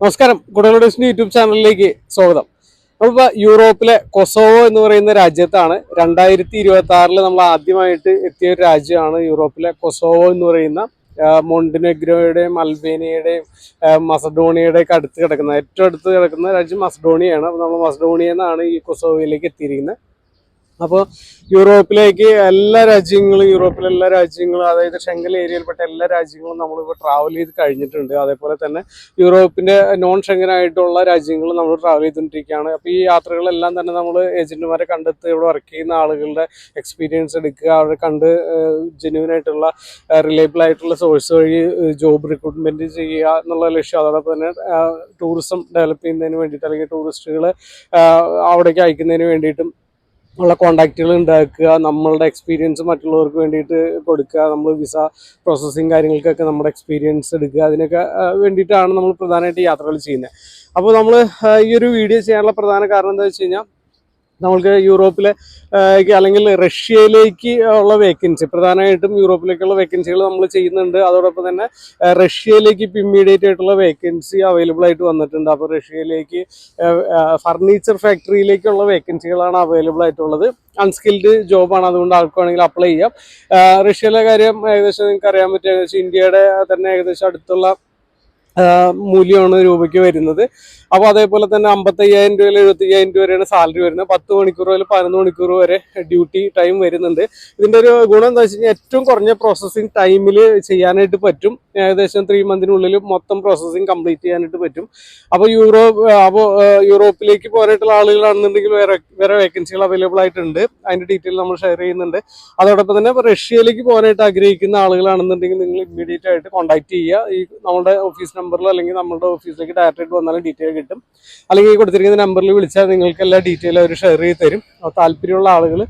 നമസ്കാരം. കുടലോഡിസിന്റെ യൂട്യൂബ് ചാനലിലേക്ക് സ്വാഗതം. നമ്മളിപ്പോൾ യൂറോപ്പിലെ കൊസോവോ എന്ന് പറയുന്ന രാജ്യത്താണ് രണ്ടായിരത്തി ഇരുപത്തി ആറിൽ നമ്മൾ ആദ്യമായിട്ട് എത്തിയ ഒരു രാജ്യമാണ് യൂറോപ്പിലെ കൊസോവോ എന്ന് പറയുന്ന മോണ്ടിനെഗ്രോയുടെയും അൽബേനിയയുടെയും ഒക്കെ അടുത്ത് കിടക്കുന്ന ഏറ്റവും അടുത്ത് കിടക്കുന്ന രാജ്യം മസഡോണിയാണ് അപ്പോൾ നമ്മൾ മസഡോണിയ എന്നാണ് ഈ കൊസോവോയിലേക്ക് എത്തിയിരിക്കുന്നത്. അപ്പോൾ യൂറോപ്പിലേക്ക് എല്ലാ രാജ്യങ്ങളും യൂറോപ്പിലെ എല്ലാ രാജ്യങ്ങളും അതായത് ഷെങ്കൽ ഏരിയയിൽപ്പെട്ട എല്ലാ രാജ്യങ്ങളും നമ്മളിപ്പോൾ ട്രാവൽ ചെയ്ത് കഴിഞ്ഞിട്ടുണ്ട്. അതേപോലെ തന്നെ യൂറോപ്പിന്റെ നോൺ ഷെങ്കനായിട്ടുള്ള രാജ്യങ്ങളും നമ്മൾ ട്രാവൽ ചെയ്തുകൊണ്ടിരിക്കുകയാണ്. അപ്പോൾ ഈ യാത്രകളെല്ലാം തന്നെ നമ്മൾ ഏജന്റുമാരെ കണ്ടെത്തി ഇവിടെ വർക്ക് ചെയ്യുന്ന ആളുകളുടെ എക്സ്പീരിയൻസ് എടുക്കുക അവരെ കണ്ട് ജെന്യൂൻ ആയിട്ടുള്ള റിലയബിൾ ആയിട്ടുള്ള സോഴ്സ് വഴി ജോബ് റിക്രൂട്ട്മെന്റ് ചെയ്യുക എന്നുള്ള ലക്ഷ്യം. അതോടൊപ്പം തന്നെ ടൂറിസം ഡെവലപ്പ് ചെയ്യുന്നതിന് വേണ്ടിയിട്ട് അല്ലെങ്കിൽ ടൂറിസ്റ്റുകളെ അവിടേക്ക് അയക്കുന്നതിന് വേണ്ടിയിട്ടും ഉള്ള കോണ്ടാക്റ്റുകൾ ഉണ്ടാക്കുക നമ്മളുടെ എക്സ്പീരിയൻസ് മറ്റുള്ളവർക്ക് വേണ്ടിയിട്ട് കൊടുക്കുക നമ്മൾ വിസ പ്രോസസ്സിങ് കാര്യങ്ങൾക്കൊക്കെ നമ്മുടെ എക്സ്പീരിയൻസ് എടുക്കുക അതിനൊക്കെ വേണ്ടിയിട്ടാണ് നമ്മൾ പ്രധാനമായിട്ട് യാത്രകൾ ചെയ്യുന്നത്. അപ്പോൾ നമ്മൾ ഈ ഒരു വീഡിയോ ചെയ്യാനുള്ള പ്രധാന കാരണം എന്താ വെച്ച് കഴിഞ്ഞാൽ നമ്മൾക്ക് യൂറോപ്പിലെ അല്ലെങ്കിൽ റഷ്യയിലേക്ക് ഉള്ള വേക്കൻസി പ്രധാനമായിട്ടും യൂറോപ്പിലേക്കുള്ള വേക്കൻസികൾ നമ്മൾ ചെയ്യുന്നുണ്ട്. അതോടൊപ്പം തന്നെ റഷ്യയിലേക്ക് ഇപ്പം ഇമ്മീഡിയറ്റ് ആയിട്ടുള്ള വേക്കൻസി അവൈലബിൾ ആയിട്ട് വന്നിട്ടുണ്ട്. അപ്പോൾ റഷ്യയിലേക്ക് ഫർണിച്ചർ ഫാക്ടറിയിലേക്കുള്ള വേക്കൻസികളാണ് അവൈലബിൾ ആയിട്ടുള്ളത്. അൺസ്കിൽഡ് ജോബാണ് അതുകൊണ്ട് ആൾക്ക് വേണമെങ്കിൽ അപ്ലൈ ചെയ്യാം റഷ്യയിലെ കാര്യം ഏകദേശം നിങ്ങൾക്ക് അറിയാൻ പറ്റും. ഏകദേശം ഇന്ത്യയുടെ തന്നെ ഏകദേശം അടുത്തുള്ള മൂല്യമാണ് രൂപയ്ക്ക് വരുന്നത്. അപ്പോൾ അതേപോലെ തന്നെ അമ്പത്തയ്യായിരം രൂപയിൽ എഴുപത്തയ്യായിരം രൂപ വരെയാണ് സാലറി വരുന്നത്. പത്ത് മണിക്കൂർ മുതൽ പതിനൊന്ന് മണിക്കൂർ വരെ ഡ്യൂട്ടി ടൈം വരുന്നുണ്ട്. ഇതിന്റെ ഒരു ഗുണം എന്താ വെച്ച് കഴിഞ്ഞാൽ ഏറ്റവും കുറഞ്ഞ പ്രോസസ്സിങ് ടൈമിൽ ചെയ്യാനായിട്ട് പറ്റും. ഏകദേശം ത്രീ മന്തിനുള്ളിൽ മൊത്തം പ്രോസസ്സിങ് കംപ്ലീറ്റ് ചെയ്യാനായിട്ട് പറ്റും. അപ്പോൾ യൂറോപ്പ് അപ്പോൾ യൂറോപ്പിലേക്ക് പോകാനായിട്ടുള്ള ആളുകളാണെന്നുണ്ടെങ്കിൽ വേറെ വേറെ വേക്കൻസികൾ അവൈലബിൾ ആയിട്ടുണ്ട്. അതിന്റെ ഡീറ്റെയിൽ നമ്മൾ ഷെയർ ചെയ്യുന്നുണ്ട്. അതോടൊപ്പം തന്നെ റഷ്യയിലേക്ക് പോകാനായിട്ട് ആഗ്രഹിക്കുന്ന ആളുകളാണെന്നുണ്ടെങ്കിൽ നിങ്ങൾ ഇമ്മീഡിയറ്റ് ആയിട്ട് കോൺടാക്ട് ചെയ്യുക. ഈ നമ്മുടെ ഓഫീസ് നമ്പറിലോ അല്ലെങ്കിൽ നമ്മുടെ ഓഫീസിലേക്ക് ഡയറക്റ്റായിട്ട് വന്നാലും ഡീറ്റെയിൽ കിട്ടും. അല്ലെങ്കിൽ ഈ കൊടുത്തിരിക്കുന്ന നമ്പറിൽ വിളിച്ചാൽ നിങ്ങൾക്ക് എല്ലാ ഡീറ്റെയിൽ അവർ ഷെയർ ചെയ്ത് തരും. താല്പര്യമുള്ള ആളുകൾ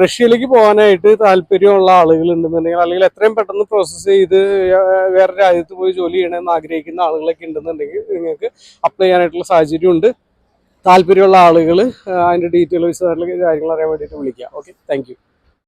റഷ്യയിലേക്ക് പോകാനായിട്ട് താല്പര്യമുള്ള ആളുകൾ ഉണ്ടെന്നുണ്ടെങ്കിൽ അല്ലെങ്കിൽ എത്രയും പെട്ടെന്ന് പ്രോസസ്സ് ചെയ്ത് വേറെ രാജ്യത്ത് പോയി ജോലി ചെയ്യണമെന്ന് ആഗ്രഹിക്കുന്ന ആളുകളൊക്കെ ഉണ്ടെന്നുണ്ടെങ്കിൽ നിങ്ങൾക്ക് അപ്ലൈ ചെയ്യാനായിട്ടുള്ള സാഹചര്യമുണ്ട്. താല്പര്യമുള്ള ആളുകൾ അതിന്റെ ഡീറ്റെയിൽ വിശദമായിട്ടുള്ള കാര്യങ്ങൾ അറിയാൻ വേണ്ടിയിട്ട് വിളിക്കുക ഓക്കെ താങ്ക്